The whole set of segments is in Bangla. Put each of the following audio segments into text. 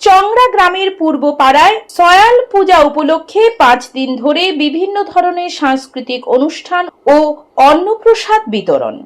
চংড়া গ্রামের পূর্ব পাড়ায় সয়াল পূজা উপলক্ষে পাঁচ দিন ধরে বিভিন্ন ধরনের সাংস্কৃতিক অনুষ্ঠান ও অন্নপ্রসাদ বিতরণ।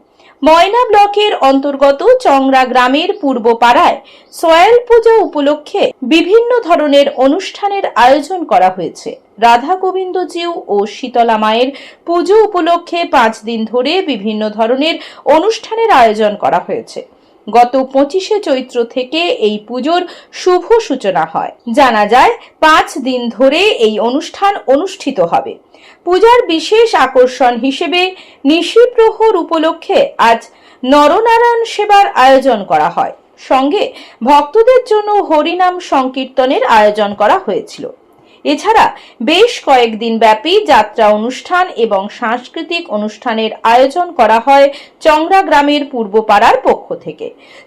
ময়না ব্লকের অন্তর্গত চংড়া গ্রামের পূর্ব পাড়ায় সয়াল পূজা উপলক্ষে বিভিন্ন ধরনের অনুষ্ঠানের আয়োজন করা হয়েছে। রাধা গোবিন্দজিউ ও শীতলা মায়ের পুজো উপলক্ষে পাঁচ দিন ধরে বিভিন্ন ধরনের অনুষ্ঠানের আয়োজন করা হয়েছে। গত পঁচিশে চৈত্র থেকে এই পুজোর শুভ সূচনা হয়। জানা যায়, পাঁচ দিন ধরে এই অনুষ্ঠান অনুষ্ঠিত হবে। পূজার বিশেষ আকর্ষণ হিসেবে নিশি প্রহর উপলক্ষে আজ নরনারায়ণ সেবার আয়োজন করা হয়। সঙ্গে ভক্তদের জন্য হরিনাম সংকীর্তনের আয়োজন করা হয়েছিল। এছাড়া বেশ কয়েকদিন ব্যাপী যাত্রা অনুষ্ঠান এবং সাংস্কৃতিক অনুষ্ঠানের আয়োজন করা হয় চংড়া গ্রামের পূর্বপাড়ার পক্ষ থেকে।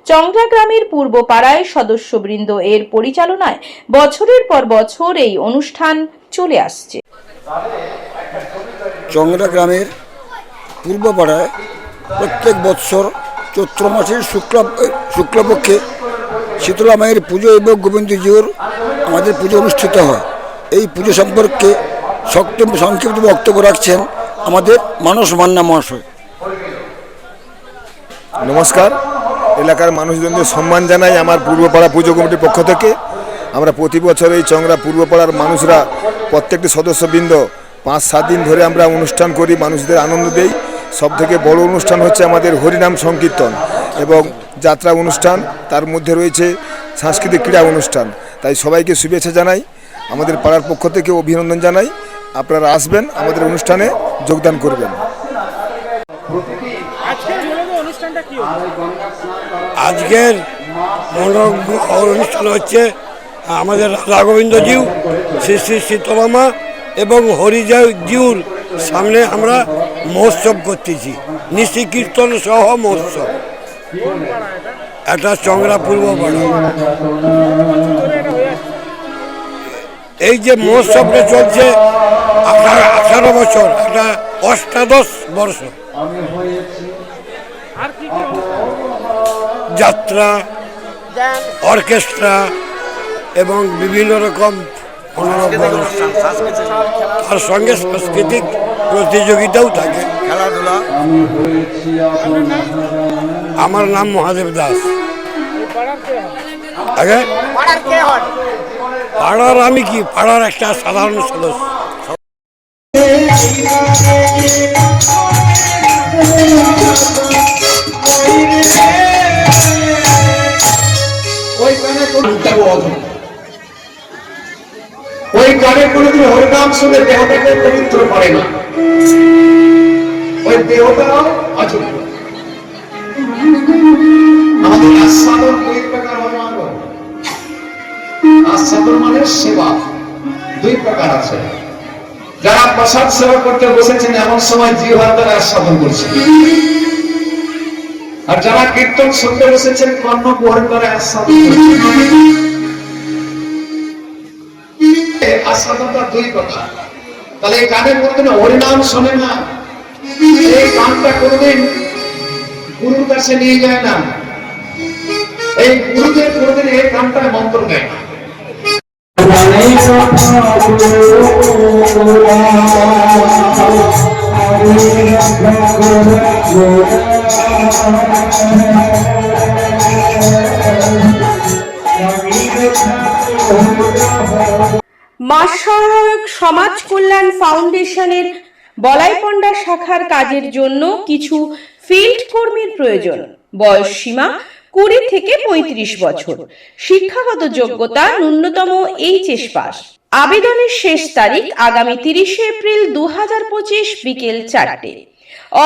চংড়া গ্রামের পূর্বপাড়ায় সদস্যবৃন্দ এর পরিচালনায় বছরের পর বছর এই অনুষ্ঠান চলে আসছে। চংরা গ্রামের পূর্বপাড়ায় প্রত্যেক বৎসর চৈত্র মাসের শুক্ল শুক্লপক্ষে শীতলা মায়ের পুজো এবং গোবিন্দজিউর আমাদের পুজো অনুষ্ঠিত হয়। এই পুজো সম্পর্কে শক্ত সংক্ষিপ্ত বক্তব্য রাখছেন আমাদের মানস মান্না মহাশয়। নমস্কার। এলাকার মানুষজনদের সম্মান জানাই আমার পূর্বপাড়া পুজো কমিটির পক্ষ থেকে। আমরা প্রতি বছর এই চংরা পূর্বপাড়ার মানুষরা, প্রত্যেকটি সদস্যবৃন্দ পাঁচ, সাত দিন ধরে আমরা অনুষ্ঠান করি, মানুষদের আনন্দ দেই। সব থেকে বড় অনুষ্ঠান হচ্ছে আমাদের হরিনাম সংকীর্তন এবং যাত্রা অনুষ্ঠান। তার মধ্যে রয়েছে সাংস্কৃতিক ক্রীড়া অনুষ্ঠান। তাই সবাইকে শুভেচ্ছা জানাই। আমাদের পাড়ার পক্ষ থেকে অভিনন্দন জানাই। আপনারা আসবেন, আমাদের অনুষ্ঠানে যোগদান করবেন। আজকের অনুষ্ঠান হচ্ছে আমাদের রাধা গোবিন্দজিউ শ্রী শ্রী শীতলামা এবং হরিজিউর সামনে আমরা মহোৎসব করতেছি। নিশি কীর্তন সহ মহোৎসব। একটা চংরা পূর্ব পাড়া। এই যে মহোৎসবটা চলছে আপনার আঠারো বছর একটা অষ্টাদশ বর্ষ। আর কি কি যাত্রা অর্কেস্ট্রা এবং বিভিন্ন রকম তার সঙ্গে সাংস্কৃতিক প্রতিযোগিতাও থাকে। খেলাধুলা। আমার নাম মহাদেব দাস। আগে? পাড়ার আমি কি? পাড়ার একটা সাধারণ সদস্য। ওই কানে কোনোদিন হরিনাম শুনে দেহটাকে পবিত্র করে না। ওই দেহটাও অযোগ্য মানে সেবা। দুই প্রকার আছে। যারা প্রসাদ সেবা করতে বসেছেন, এমন সময় আর যারা কীর্তন শুনতে বসেছেন, কর্ণ গ্রহণ করে আস্বাদন এই গানের কোনদিন হরিনাম শোনে না। এই কোনদিন গুরুর কাছে নিয়ে যায় না। এই গুরুদেব কোনদিন এই গানটা মন্ত্র দেয় না। মাস সমাজ কল্যাণ ফাউন্ডেশনের বলাইপন্ডা শাখার কাজের জন্য কিছু ফিল্ড কর্মীর প্রয়োজন। বয়স সীমা কুড়ি থেকে পঁয়ত্রিশ বছর। শিক্ষাগত যোগ্যতা ন্যূনতম এইচএস পাস। আবেদনের শেষ তারিখ আগামী তিরিশে এপ্রিল দু পঁচিশ বিকেল চারটে।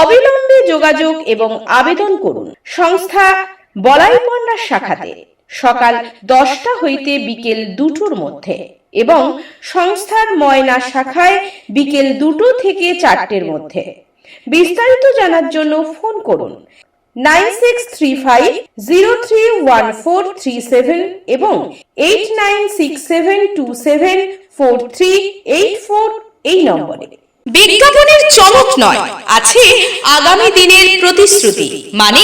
অবিলম্বে যোগাযোগ এবং আবেদন করুন। সংস্থা বলাইপন্ডা শাখাতে। সকাল দশটা হইতে বিকেল দুটোর মধ্যে এবং সংস্থার ময়না শাখায় বিকেল দুটো থেকে চারটের মধ্যে। বিস্তারিত জানার জন্য ফোন করুন nine six three five zero three one four three seven এবং eight nine six seven two seven four three eight four এই নম্বরে। বিজ্ঞাপনের চমক নয়, আছে আগামী দিনের প্রতিশ্রুতি মানে